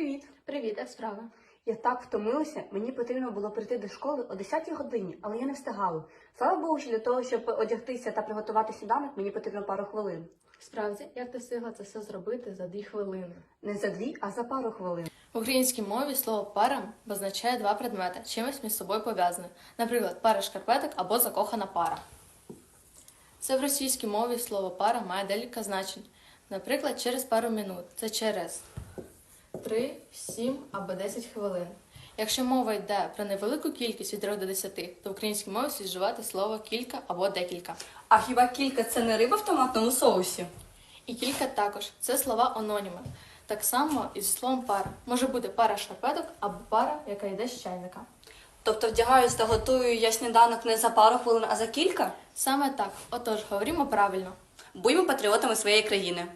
Привіт! Привіт, як справа? Я так втомилася, мені потрібно було прийти до школи о 10 годині, але я не встигала. Слава Богу, що для того, щоб одягтися та приготувати сніданок, мені потрібно пару хвилин. Справді, як ти встигла це все зробити за дві хвилини? Не за дві, а за пару хвилин. В українській мові слово пара позначає два предмети, чимось між собою пов'язані. Наприклад, пара шкарпеток або закохана пара. Це в російській мові слово пара має декілька значень. Наприклад, через пару минут це через 3, 7 або 10 хвилин. Якщо мова йде про невелику кількість від 3 до 10, то в українській мові слід вживати слово кілька або декілька. А хіба кілька це не риба в томатному соусі? І кілька також це слова ононіми. Так само і зі словом пара. Може бути пара шкарпеток або пара, яка йде з чайника. Тобто вдягаюсь та готую я сніданок не за пару хвилин, а за кілька? Саме так. Отож, говоримо правильно. Будьмо патріотами своєї країни.